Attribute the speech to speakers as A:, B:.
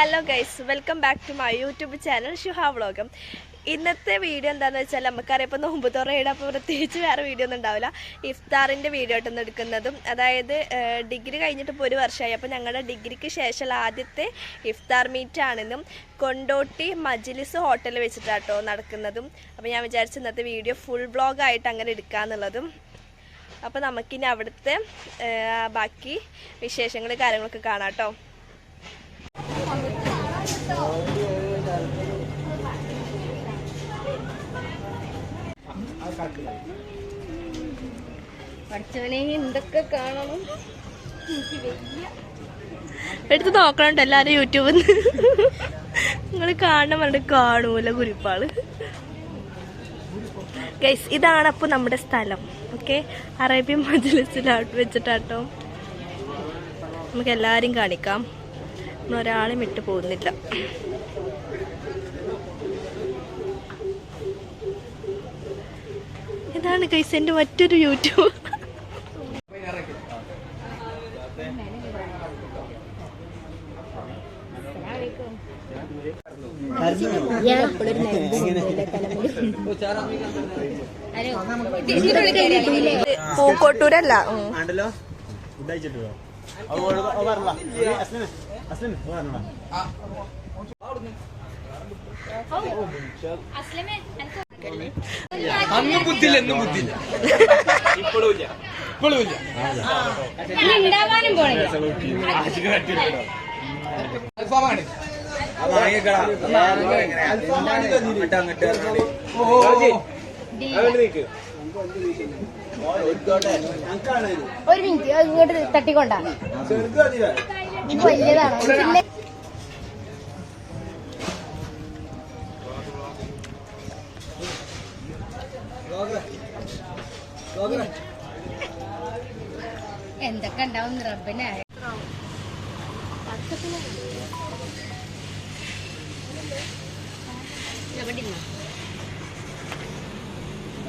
A: Hello guys welcome back to my YouTube channel Shuha വ്ളോഗം ഇന്നത്തെ video എന്താണെന്ന് വെച്ചാൽ നമുക്കറിയാം ഇപ്പോൾ നോമ്പ് തുറയുടെ അപ്പോൾ പ്രത്യേകിച്ച് വേറെ വീഡിയോ ഒന്നും ഉണ്ടാവില്ല. ഇഫ്താറിന്റെ വീഡിയോ ആയിട്ടൊന്നും എടുക്കുന്നതും. അതായത് ഡിഗ്രി കഴിഞ്ഞിട്ട് ഇപ്പോൾ ഒരു വർഷമായി. അപ്പോൾ ഞങ്ങളുടെ ഡിഗ്രിക്ക് ശേഷമുള്ള ആദ്യത്തെ ഇഫ്താർ മീറ്റ് ആണെന്നും കൊണ്ടോട്ടി മജ്ലിസ് ഹോട്ടലിൽ വെച്ചിട്ടാട്ടോ നടക്കുന്നതും. അപ്പോൾ ഞാൻ വിചാരിച്ച ഇന്നത്തെ വീഡിയോ ഫുൾ ബ്ലോഗായിട്ട് അങ്ങനെ എടുക്കാന്നുള്ളതും. അപ്പോൾ നമുക്കിനി അവിടുത്തെ ബാക്കി വിശേഷങ്ങൾ കാര്യങ്ങളൊക്കെ കാണാം കേട്ടോ.
B: പഠിച്ചവനെ എന്തൊക്കെ കാണണം?
A: എടുത്ത് നോക്കണുണ്ട് എല്ലാരും യൂട്യൂബിൽ നിന്ന്. നിങ്ങൾ കാണണം പറഞ്ഞിട്ട് കാണൂല കുരിപ്പാൾ. ഗൈസ് ഇതാണ് അപ്പോൾ നമ്മുടെ സ്ഥലം. ഓക്കെ അറേബ്യൻ മജലിസിലാട്ട് വെച്ചിട്ടാട്ടോ. നമുക്ക് എല്ലാവരും കാണിക്കാം. നമ്മൾ ഒരാളെയും വിട്ടു പോകുന്നില്ല. ഇതാണ് ഗൈസ് എന്റെ മറ്റൊരു യൂട്യൂബ്. പൂക്കോട്ടൂരല്ല ഉം.
C: അന്ന് ബുദ്ധില്ല എന്നും ബുദ്ധില്ല ഇപ്പോഴും ഇല്ല ഇപ്പോഴും ഇല്ല അൽഫാമാണ്.
B: ഒരു മിനിറ്റ് അത് ഇങ്ങോട്ട് തട്ടിക്കൊണ്ടാണ് വലിയതാണ്? എന്തൊക്കെ ഉണ്ടാവും? റബ്ബിനെ എവിടെ?